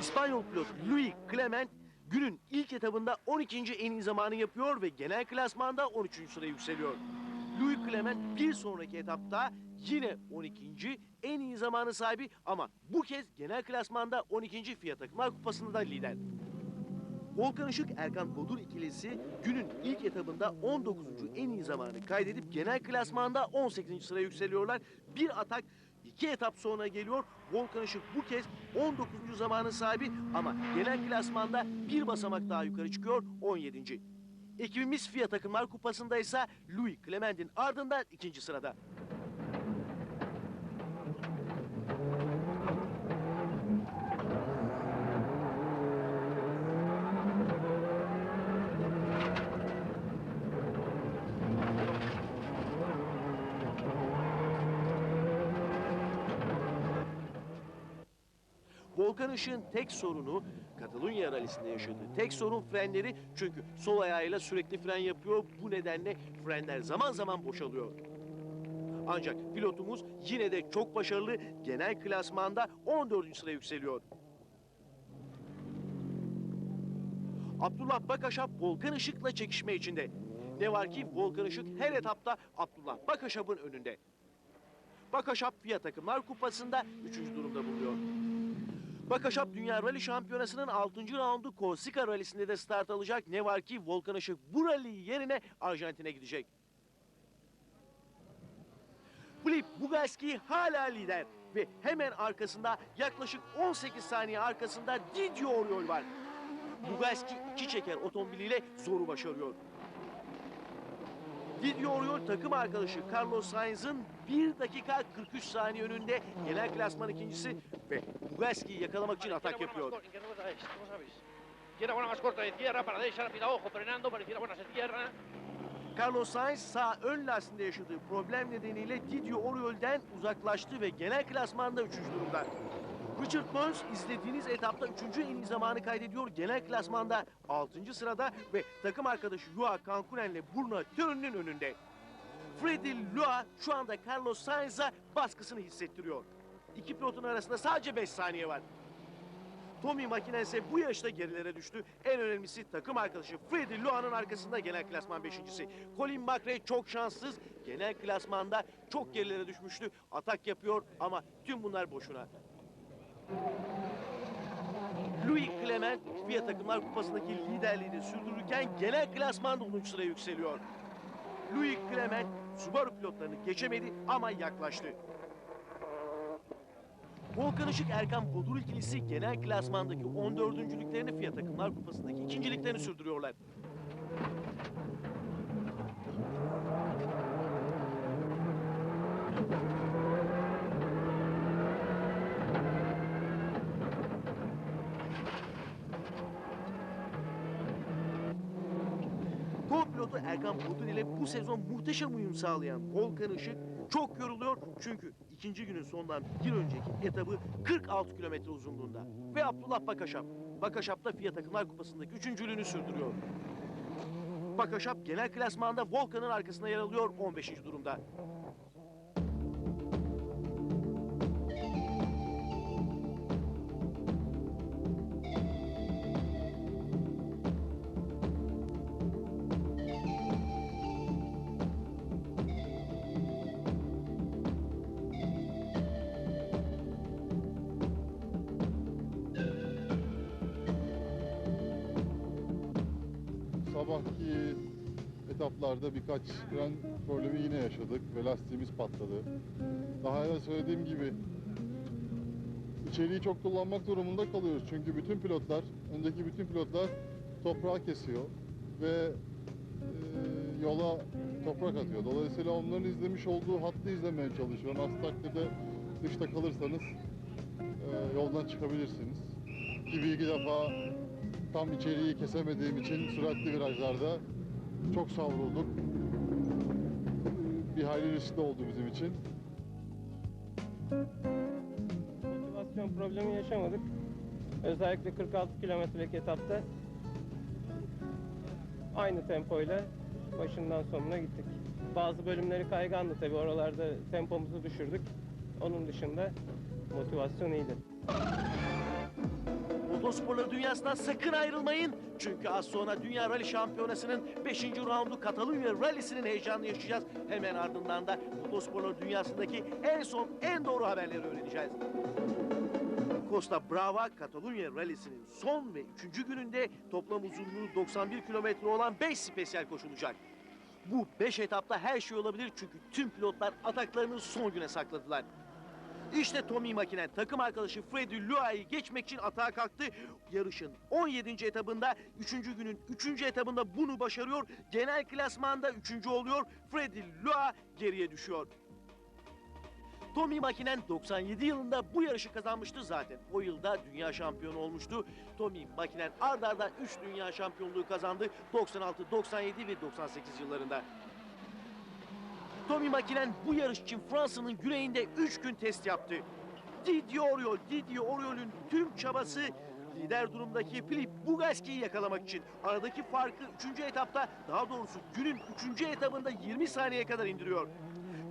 İspanyol pilot Louis Clement günün ilk etabında 12. en iyi zamanı yapıyor ve genel klasmanda 13. sıraya yükseliyor. Louis Clement bir sonraki etapta yine 12. en iyi zamanı sahibi ama bu kez genel klasmanda 12. Fiyat Takımlar Kupası'nda da lider. Volkan Işık Erkan Bodur ikilisi günün ilk etabında 19. en iyi zamanı kaydedip genel klasmanda 18. sıraya yükseliyorlar. Bir atak iki etap sonra geliyor. Volkan Işık bu kez 19. zamanın sahibi ama genel klasmanda bir basamak daha yukarı çıkıyor 17. Ekibimiz Fiyat Takımlar Kupası'nda ise Louis Clement'in ardından ikinci sırada. Volkan Işık'ın tek sorunu Katalunya rallisinde yaşadığı tek sorun frenleri çünkü sol ayağıyla sürekli fren yapıyor. Bu nedenle frenler zaman zaman boşalıyor. Ancak pilotumuz yine de çok başarılı genel klasmanda 14. sıraya yükseliyor. Abdullah Bakaşap Volkan Işık'la çekişme içinde. Ne var ki Volkan Işık her etapta Abdullah Bakaşap'ın önünde. Bakaşap Fiyat Takımlar Kupası'nda 3. durumda bulunuyor. Bakaşap Dünya Rally Şampiyonası'nın 6. raundu Korsika Rally'sinde de start alacak. Ne var ki Volkan Işık bu rally yerine Arjantin'e gidecek. Filip Bugalski hala lider ve hemen arkasında yaklaşık 18 saniye arkasında Didier Oriol var. Bugalski iki çeker otomobiliyle zoru başarıyor. Didier Oriol takım arkadaşı Carlos Sainz'ın 1 dakika 43 saniye önünde genel klasman ikincisi ve Bugalski'yi yakalamak için atak yapıyor. Carlos Sainz sağ ön lastiğinde yaşadığı problem nedeniyle Didier Oriol'den uzaklaştı ve genel klasmanda 3. durumda. Richard Burns izlediğiniz etapta 3. en iyi zamanı kaydediyor. Genel klasmanda 6. sırada ve takım arkadaşı Yua Kankunen'le Bruno Törün'ün önünde. Freddy Lua şu anda Carlos Sainz'a baskısını hissettiriyor. İki pilotun arasında sadece 5 saniye var. Tommy Makinen ise bu yaşta gerilere düştü. En önemlisi takım arkadaşı Freddy Luan'ın arkasında genel klasman beşincisi. Colin McRae çok şanssız. Genel klasmanda çok gerilere düşmüştü. Atak yapıyor ama tüm bunlar boşuna. Louis Fiat Takımlar Kupası'ndaki liderliğini sürdürürken genel klasmanda 10. sıraya yükseliyor. Louis Clement Subaru pilotlarını geçemedi ama yaklaştı. Volkan Işık Erkan Bodur ikilisi genel klasmandaki 14. Fiyat Takımlar Kupası'ndaki ikinciliklerini sürdürüyorlar. Erkan Bodur ile bu sezon muhteşem uyum sağlayan Volkan Işık çok yoruluyor çünkü ikinci günün sonundan bir önceki etabı 46 kilometre uzunluğunda. Ve Abdullah Bakaşap, Bakaşap da Fiyat Takımlar Kupası'ndaki üçüncülüğünü sürdürüyor. Bakaşap genel klasmanda Volkan'ın arkasında yer alıyor 15. durumda. Sabahki etaplarda birkaç fren problemi yine yaşadık ve lastiğimiz patladı. Daha önce söylediğim gibi içeriği çok kullanmak durumunda kalıyoruz. Çünkü bütün pilotlar, öndeki bütün pilotlar toprağı kesiyor ve e, yola toprak atıyor. Dolayısıyla onların izlemiş olduğu hattı izlemeye çalışıyor. Aksi takdirde dışta kalırsanız e, yoldan çıkabilirsiniz. Ki iki defa tam içeriği kesemediğim için süratli virajlarda çok savrulduk. Bir hayli riskli oldu bizim için. Motivasyon problemi yaşamadık. Özellikle 46 kilometrelik etapta aynı tempoyla başından sonuna gittik. Bazı bölümleri kaygandı tabii oralarda tempomuzu düşürdük. Onun dışında motivasyon iyiydi. Motosporları dünyasından sakın ayrılmayın. Çünkü az sonra Dünya Rally Şampiyonası'nın 5. raundu Katalunya Rally'sinin heyecanını yaşayacağız. Hemen ardından da motosporları dünyasındaki en son en doğru haberleri öğreneceğiz. Costa Brava Katalunya Rally'sinin son ve üçüncü gününde toplam uzunluğu 91 kilometre olan 5 spesiyel koşulacak. Bu 5 etapta her şey olabilir çünkü tüm pilotlar ataklarını son güne sakladılar. İşte Tommy Makinen takım arkadaşı Freddy Lua'yı geçmek için atağa kalktı. Yarışın 17. etabında 3. günün 3. etabında bunu başarıyor. Genel klasmanda 3. oluyor. Freddy Lua geriye düşüyor. Tommy Makinen 97 yılında bu yarışı kazanmıştı zaten. O yılda dünya şampiyonu olmuştu. Tommy Makinen ard arda 3 dünya şampiyonluğu kazandı. 96, 97 ve 98 yıllarında. Tommy Makinen bu yarış için Fransa'nın güneyinde 3 gün test yaptı. Didier Oriol, Didier Oriol'ün tüm çabası lider durumdaki Filip Bugaski'yi yakalamak için. Aradaki farkı 3. etapta daha doğrusu günün 3. etabında 20 saniye kadar indiriyor.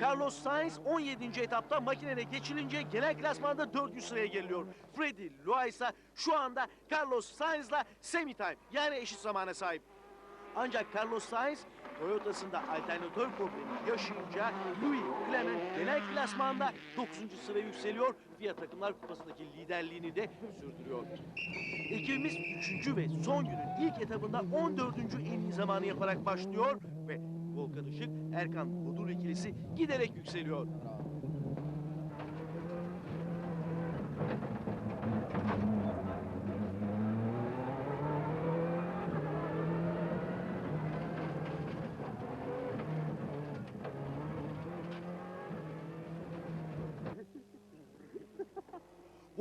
Carlos Sainz 17. etapta makinene geçilince genel klasmanda 400 sıraya geliyor. Freddy Loa ise şu anda Carlos Sainz'la semi time yani eşit zamana sahip. Ancak Carlos Sainz Toyota'sında alternatör problemi yaşayınca Louis Clement genel klasmanda 9. sıraya yükseliyor. Fiat Takımlar Kupası'ndaki liderliğini de sürdürüyor. Ekibimiz 3. ve son günün ilk etabında 14. en iyi zamanı yaparak başlıyor ve Volkan Işık, Erkan Bodur ikilisi giderek yükseliyor.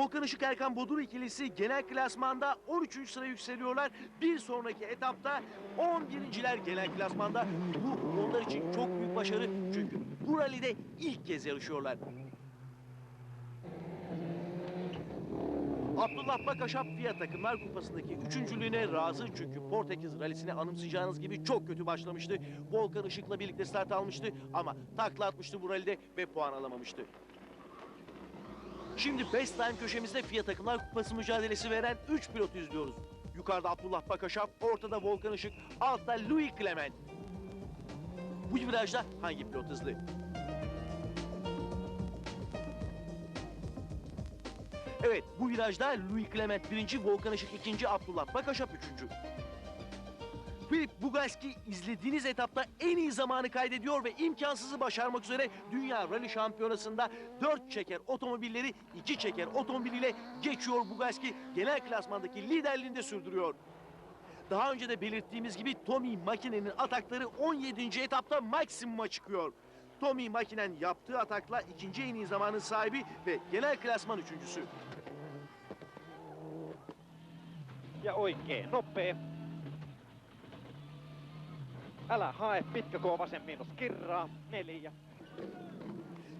Volkan Işık Erkan Bodur ikilisi genel klasmanda 13. sıraya yükseliyorlar. Bir sonraki etapta 11.ler genel klasmanda. Bu onlar için çok büyük başarı çünkü bu rallide ilk kez yarışıyorlar. Abdullah Bakaşap Fiat Takımlar Kupası'ndaki üçüncülüğüne razı çünkü Portekiz rallisine anımsayacağınız gibi çok kötü başlamıştı. Volkan Işık'la birlikte start almıştı ama takla atmıştı bu rallide ve puan alamamıştı. Şimdi Best Time köşemizde Fiat Takımlar Kupası mücadelesi veren 3 pilotu izliyoruz. Yukarıda Abdullah Bakaşap, ortada Volkan Işık, altta Louis Clement. Bu virajda hangi pilot hızlı? Evet, bu virajda Louis Clement birinci, Volkan Işık ikinci, Abdullah Bakaşap üçüncü. Filip Bugalski izlediğiniz etapta en iyi zamanı kaydediyor ve imkansızı başarmak üzere Dünya Rally Şampiyonası'nda 4 çeker otomobilleri 2 çeker otomobiliyle geçiyor Bugalski. Genel klasmandaki liderliğini de sürdürüyor. Daha önce de belirttiğimiz gibi Tommy Makinen'in atakları 17. etapta maksimuma çıkıyor. Tommy Makinen yaptığı atakla ikinci en iyi zamanın sahibi ve genel klasman üçüncüsü. Ja oikein nopea. Älä hae pitkä koo vasen miinus kirraa. Neljä.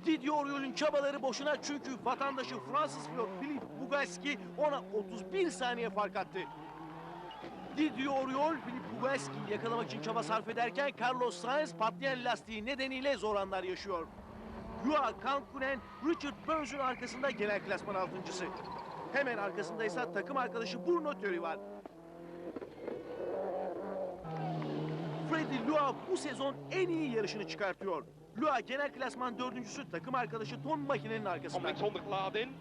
Didier Oriol'ün çabaları boşuna çünkü vatandaşı Fransız pilot Philippe Bugalski ona 31 saniye fark attı. Didier Oriol, Philippe Bugalski'yi yakalamak için çaba sarf ederken Carlos Sainz patlayan lastiği nedeniyle zor anlar yaşıyor. Yuan Kankunen, Richard Burns'ün arkasında genel klasman altıncısı. Hemen arkasında ise takım arkadaşı Bruno Töri var. Freddy Lua bu sezon en iyi yarışını çıkartıyor. Lua genel klasman dördüncüsü takım arkadaşı Tom Makine'nin arkasında. links 100 laat in.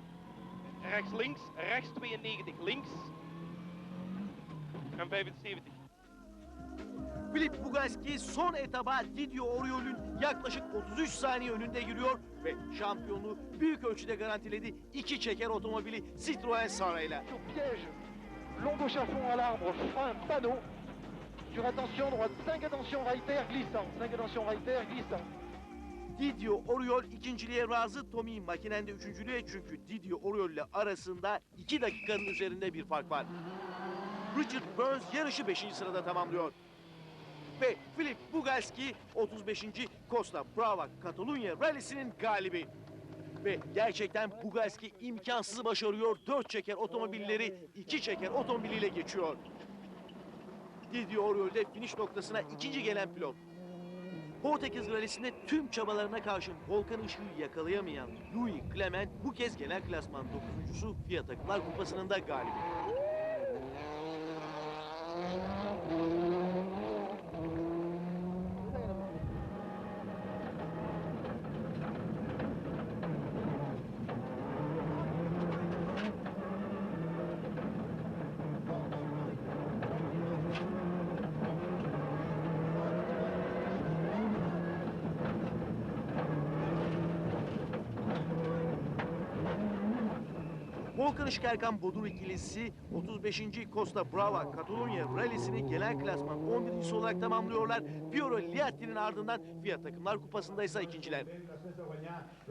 Rechts links, rechts 92 links. En 75. Filip Bugalski son etaba Didier Oriol'ün yaklaşık 33 saniye önünde giriyor ve şampiyonluğu büyük ölçüde garantiledi. İki çeker otomobili Citroen Sara ile. Sur piège, long gauche à fond à l'arbre, frein, panneau. Sur attention droite, 5 attention Reiter glissant, 5 attention Reiter glissant. Didier Oriol ikinciliğe razı, Tommy Makinen de üçüncülüğe çünkü Didier Oriol ile arasında iki dakikanın üzerinde bir fark var. Richard Burns yarışı 5. sırada tamamlıyor. Ve Filip Bugalski 35. Costa Brava Catalunya Rally'sinin galibi. Ve gerçekten Bugalski imkansızı başarıyor. Dört çeker otomobilleri iki çeker otomobiliyle geçiyor. Didio Oriol'de finish noktasına ikinci gelen pilot. Portekiz rallisinde tüm çabalarına karşın volkan ışığı yakalayamayan Louis Clement bu kez genel klasman 9.sü Fiat Takımlar Kupası'nın da galibi. Volkan Işık Erkan Bodur ikilisi 35. Costa Brava Katalonya Rally'sini genel klasman 11. olarak tamamlıyorlar. Piero Liatti'nin ardından Fiat Takımlar Kupası'nda ise ikinciler.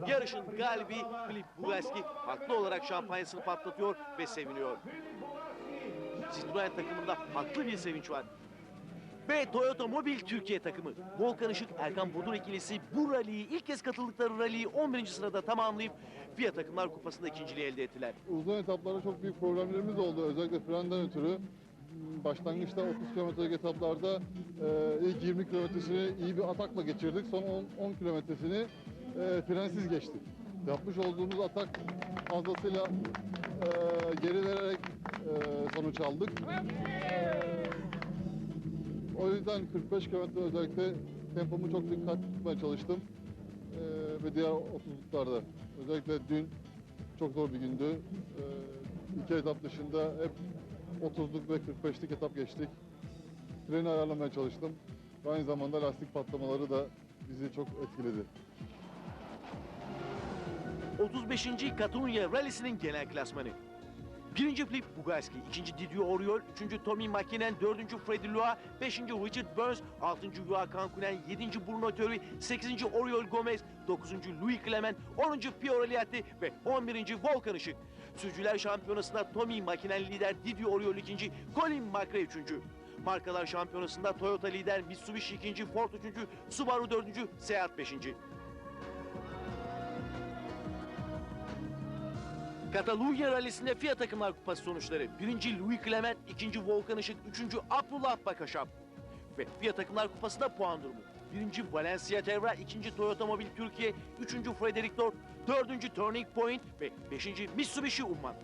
Yarışın galibi Filip Bugalski haklı olarak şampanyasını patlatıyor ve seviniyor. Citroen takımında haklı bir sevinç var. Ve Toyota Mobil Türkiye takımı. Volkan Işık, Erkan Bodur ikilisi bu rally'yi ilk kez katıldıkları rally'yi 11. sırada tamamlayıp Fiat Takımlar Kupası'nda ikinciliği elde ettiler. Uzun etaplarda çok büyük problemlerimiz oldu. Özellikle frenden ötürü. Başlangıçta 30 kilometrelik etaplarda e, ilk 20 kilometresini iyi bir atakla geçirdik. Son 10, 10 kilometresini e, frensiz geçtik. Yapmış olduğumuz atak fazlasıyla e, geri vererek e, sonuç aldık. O yüzden 45 kilometre özellikle tempomu çok dikkat tutmaya çalıştım. E, ve diğer 30'luklarda. Özellikle dün çok zor bir gündü. Ee, iki etap dışında hep 30'luk ve 45'lik etap geçtik. Freni ayarlamaya çalıştım. Aynı zamanda lastik patlamaları da bizi çok etkiledi. 35. Katalunya Rally'sinin genel klasmanı. Birinci Filip Bugalski, ikinci Didier Oriol, üçüncü Tommy Makinen, dördüncü Freddy Loa, beşinci Richard Burns, altıncı Joao Kankunen, yedinci Bruno Töri, sekizinci Oriol Gomez, dokuzuncu Louis Clement, onuncu Piero Liatti ve on birinci Volkan Işık. Sürücüler şampiyonasında Tommy Makinen lider, Didier Oriol ikinci, Colin McRae üçüncü. Markalar şampiyonasında Toyota lider, Mitsubishi ikinci, Ford üçüncü, Subaru dördüncü, Seat beşinci. Katalunya Rally'sinde Fiat Takımlar Kupası sonuçları. Birinci Louis Clement, ikinci Volkan Işık, üçüncü Abdullah Bakaşap. Ve Fiat Takımlar Kupası'nda puan durumu. Birinci Valencia Terra, ikinci Toyota Mobil Türkiye, üçüncü Frederic Dort, dördüncü Turning Point ve beşinci Mitsubishi Umman.